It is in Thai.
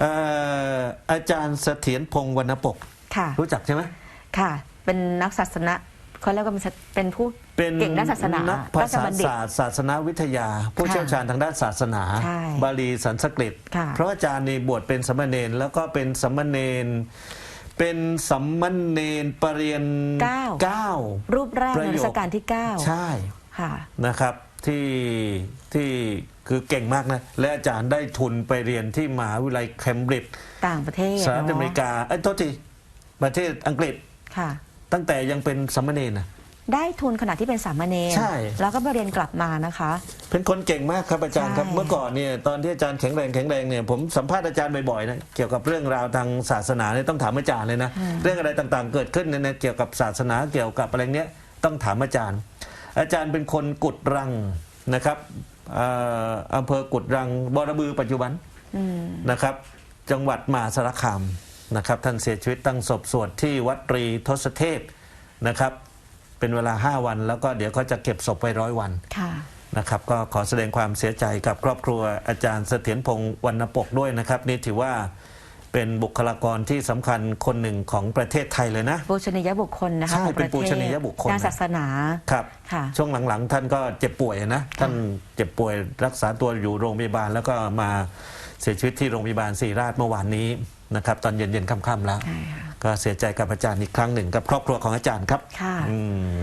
เอ่ออาจารย์เสถียรพงศ์วรรณปก ค่ะ รู้จักใช่ไหมค่ะ เป็นนักศาสนาเขาเรียกว่าเป็นเป็นผู้เป็นเก่งด้านศาสนานักภาราชษาบัณฑิตศาสตร์ศาสนาวิทยา ผู้ค่ะเชี่ยวชาญทางด้านศาสนาใช่บาลีสันสกฤตค่ะเพราะอาจารย์นี่บวชเป็นสามเณรแล้วก็เป็นสามเณรเป็นสามเณรปรริญญาเก้าเก้ารูปแรกประในโยครัชกาลที่ 9 ใช่ ค่ะนะครับที่ที่คือเก่งมากนะ และอาจารย์ได้ทุนไปเรียนที่มหาวิทยาลัยเคมบริดจ์ต่างประเทศสหรัฐอเมริกาเอ้ยโทษทีประเทศอังกฤษค่ะ ตั้งแต่ยังเป็นสามเณรนะได้ทุนขณะที่เป็นสามเณรใช่ แล้วก็มาเรียนกลับมานะคะ เป็นคนเก่งมากครับอาจารย์ครับใช่เมื่อก่อนเนี่ยตอนที่อาจารย์แข็งแรงแข็งแรงเนี่ยผมสัมภาษณ์อาจารย์บ่อยๆนะเกี่ยวกับเรื่องราวทางศาสนาเนี่ยต้องถามอาจารย์เลยนะ เรื่องอะไรต่างๆ เกิดขึ้นเนี่ยนะเกี่ยวกับศาสนาเกี่ยวกับอะไรเนี้ยต้องถามอาจารย์ อาจารย์เป็นคนกุดรังนะครับเอ่ออำเภอกุดรังบอระบือปัจจุบันอืมนะครับ จังหวัดมหาสารคามนะครับ ท่านเสียชีวิตตั้งศพสวดที่วัดตรีทศเทพนะครับ เป็นเวลา 5 วัน แล้วก็เดี๋ยวเขาจะเก็บศพไปร้อยวันค่ะนะครับก็ขอแสดงความเสียใจกับครอบครัวอาจารย์เสถียรพงศ์วรรณปกด้วยนะครับ นี่ถือว่า เป็นบุคลากรที่สำคัญคนหนึ่งของประเทศไทยเลยนะ ปูชนียบุคคลนะคะใช่ของเป็นปูชนียบุคคลด้านศาสนา ครับ ค่ะ ช่วงหลังๆ ท่านก็เจ็บป่วยนะ ท่านเจ็บป่วยรักษาตัวอยู่โรงพยาบาล แล้วก็มาเสียชีวิตที่โรงพยาบาลศรีราชเมื่อวานนี้นะครับ ตอนเย็นๆค่ำๆแล้ว ใช่ค่ะ ก็เสียใจกับอาจารย์อีกครั้งหนึ่งกับครอบครัวของอาจารย์ครับค่ะ อืม